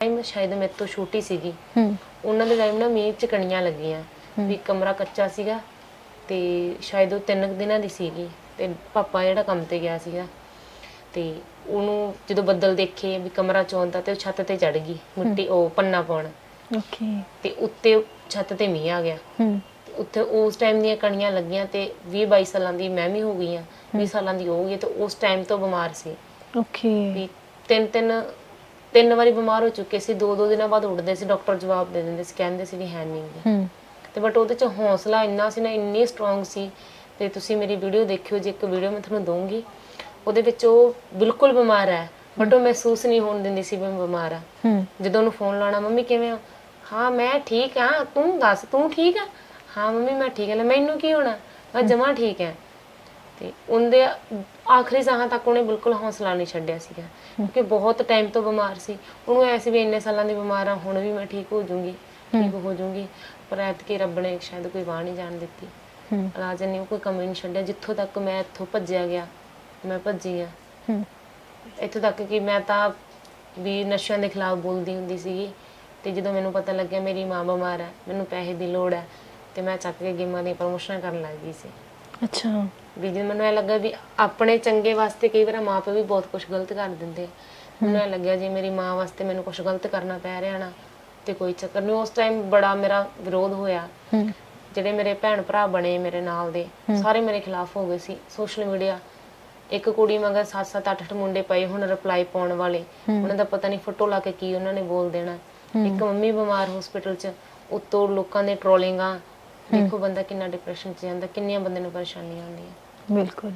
Time ਸ਼ਾਇਦ ਮੇਰੇ ਤੋਂ ਛੋਟੀ ਸੀਗੀ। ਹੂੰ। ਉਹਨਾਂ ਦੇ ਟਾਈਮ ਨਾ ਮੀਂਹ ਚ ਕਣੀਆਂ ਲੱਗੀਆਂ। ਵੀ ਕਮਰਾ ਕੱਚਾ ਸੀਗਾ ਤੇ ਸ਼ਾਇਦ ਉਹ ਤਿੰਨ ਕੁ ਦਿਨਾਂ ਦੀ ਸੀਗੀ ਤੇ ਪਾਪਾ ਜਿਹੜਾ ਕੰਮ ਤੇ ਗਿਆ ਸੀਗਾ। ਤੇ ਉਹਨੂੰ ਜਦੋਂ ਬੱਦਲ ਦੇਖੇ ਵੀ ਕਮਰਾ ਚੋਂਦਾ ਤੇ ਉਹ ਛੱਤ ਤੇ ਚੜ ਗਈ ਮਿੱਟੀ ਉਹ ਪੰਨਾ ਪਾਉਣ। ਓਕੇ। ਤੇ ਉੱਤੇ ਛੱਤ ਤੇ ਮੀਂਹ ਆ ਗਿਆ। ਹੂੰ। ਤੇ ਉੱਥੇ ਉਸ ਟਾਈਮ ਦੀਆਂ ਕਣੀਆਂ ਲੱਗੀਆਂ ਤੇ 20 22 ਸਾਲਾਂ ਦੀ ਮੈਂ ਵੀ ਹੋ ਗਈ ਆ 20 ਸਾਲਾਂ ਦੀ ਹੋ ਗਈ ਤੇ ਉਸ ਟਾਈਮ ਤੋਂ ਬਿਮਾਰ ਸੀ। ਓਕੇ। ਵੀ ਤਿੰਨ ਤਿੰਨ ਤਿੰਨ ਵਾਰੀ ਬਿਮਾਰ ਹੋ ਚੁੱਕੇ ਸੀ ਦੋ ਦੋ ਦਿਨਾਂ ਬਾਅਦ ਉੱਠਦੇ ਸੀ ਡਾਕਟਰ ਜਵਾਬ ਦੇ ਦਿੰਦੇ ਸੀ ਕਹਿੰਦੇ ਸੀ ਵੀ ਹੈ ਨਹੀਂ ਗੇ। ਹੂੰ। ਤੇ ਬਟ ਉਹਦੇ ਚ ਹੌਸਲਾ ਇੰਨਾ ਸੀ ਨਾ ਇੰਨੀ ਸਟਰੋਂਗ ਸੀ ਤੇ ਤੁਸੀਂ ਮੇਰੀ ਵੀਡੀਓ ਦੇਖਿਓ ਜੇ ਇੱਕ ਵੀਡੀਓ ਮੈਂ ਤੁਹਾਨੂੰ ਦਊਂਗੀ ਉਹਦੇ ਵਿੱਚ ਉਹ ਬਿਲਕੁਲ ਬਿਮਾਰ ਹੈ ਬਟ ਉਹ ਮਹਿਸੂਸ ਨਹੀਂ ਹੋਣ ਦਿੰਦੀ ਸੀ ਵੀ ਮੈਂ ਬਿਮਾਰ ਆ ਹੂੰ। ਜਦੋਂ ਉਹਨੂੰ ਫੋਨ ਲਾਣਾ ਮੰਮੀ ਕਿਵੇਂ ਆ ਹਾਂ ਮੈਂ ਠੀਕ ਆ ਤੂੰ ਦੱਸ ਤੂੰ ਠੀਕ ਆ ਹਾਂ ਮੰਮੀ ਮੈਂ ਠੀਕ ਆ ਲੈ ਮੈਨੂੰ ਕੀ ਹੋਣਾ? ਮੈਂ ਜਮਾ ਠੀਕ ਆ ਤੇ ਉਹਦੇ ਆਖਰੀ ਸਾਹਾਂ ਤੱਕ ਉਹਨੇ ਬਿਲਕੁਲ ਹੌਸਲਾ ਨਹੀਂ ਛੱਡਿਆ ਸੀਗਾ। ਕਿਉਂਕਿ ਬਹੁਤ ਟਾਈਮ ਤੋਂ ਬਿਮਾਰ ਸੀ। ਉਹਨੂੰ ਐ ਸੀ ਵੀ ਇੰਨੇ ਸਾਲਾਂ ਦੀ ਬਿਮਾਰ ਆ ਹੁਣ ਵੀ ਮੈਂ ਠੀਕ ਹੋ ਜਾਊਂਗੀ ਠੀਕ ਹੋ ਜਾਊਂਗੀ। ਪਰ ਐਤਕੀ ਰੱਬ ਨੇ ਸ਼ਾਇਦ ਕੋਈ ਬਾਹ ਨਹੀਂ ਜਾਣ ਦਿੱਤੀ। ਰਾਜਨ ਨੇ ਕੋਈ ਕਮੀ ਨਹੀਂ ਛੱਡਿਆ। ਜਿੱਥੋਂ ਤੱਕ ਮੈਂ ਇੱਥੋਂ ਭੱਜਿਆ ਗਿਆ ਮੈਂ ਭੱਜੀ ਆ। ਇੱਥੋਂ ਤੱਕ ਕਿ ਮੈਂ ਤਾਂ ਵੀ ਨਸ਼ਿਆਂ ਦੇ ਖਿਲਾਫ ਬੋਲਦੀ ਹੁੰਦੀ ਸੀਗੀ। ਤੇ ਜਦੋਂ ਮੈਨੂੰ ਪਤਾ ਲੱਗਿਆ ਮੇਰੀ ਮਾਂ ਬਿਮਾਰ ਹੈ ਮੈਨੂੰ ਪੈਸੇ ਦੀ ਲੋੜ ਹੈ ਤੇ ਮੈਂ ਚੱਕ ਕੇ ਗੇਮਾਂ ਦੀ ਪ੍ਰਮੋਸ਼ਨ ਕਰਨ ਲੱਗ ਗਈ ਸੀ। ਅੱਛਾ। ਵੀ ਜਦੋਂ ਮੈਨੂੰ ਇਹ ਲੱਗਾ ਵੀ ਆਪਣੇ ਚੰਗੇ ਵਾਸਤੇ ਕਈ ਵਾਰ ਮਾਪੇ ਵੀ ਬਹੁਤ ਕੁਝ ਗਲਤ ਕਰ ਦਿੰਦੇ। ਮੈਨੂੰ ਇਹ ਲੱਗਿਆ ਜੇ ਮੇਰੀ ਮਾਂ ਵਾਸਤੇ ਮੈਨੂੰ ਕੁਝ ਗਲਤ ਕਰਨਾ ਪੈ ਰਿਹਾ ਨਾ ਤੇ ਕੋਈ ਚੱਕਰ ਨਹੀਂ ਉਸ ਟਾਈਮ ਬੜਾ ਮੇਰਾ ਵਿਰੋਧ ਹੋਇਆ। ਜਿਹੜੇ ਮੇਰੇ ਭੈਣ ਭਰਾ ਬਣੇ ਮੇਰੇ ਨਾਲ ਦੇ ਸਾਰੇ ਮੇਰੇ ਖਿਲਾਫ ਹੋ ਗਏ ਸੀ ਸੋਸ਼ਲ ਮੀਡੀਆ ਇੱਕ ਕੁੜੀ ਮਗਰ 7-7 8-8 ਮੁੰਡੇ ਪਏ ਹੁਣ ਰਿਪਲਾਈ ਪਾਉਣ ਵਾਲੇ। ਉਹਨਾਂ ਦਾ ਪਤਾ ਨਹੀਂ ਫੋਟੋ ਲਾ ਕੇ ਕੀ ਉਹਨਾਂ ਨੇ ਬੋਲ ਦੇਣਾ। ਇੱਕ ਮੰਮੀ ਬਿਮਾਰ ਹਸਪੀਟਲ 'ਚ ਉੱਤੋਂ ਲੋਕਾਂ ਦੇ ਟ੍ਰੋਲਿੰਗਾਂ ਦੇਖੋ ਬੰਦਾ ਕਿੰਨਾ ਡਿਪਰੈਸ਼ਨ 'ਚ ਜਾਂਦਾ ਕਿੰਨੀਆਂ ਬੰਦੇ ਨੂੰ ਪਰੇਸ਼ਾਨੀਆਂ ਆਉਂਦੀਆਂ ਬਿਲਕੁਲ।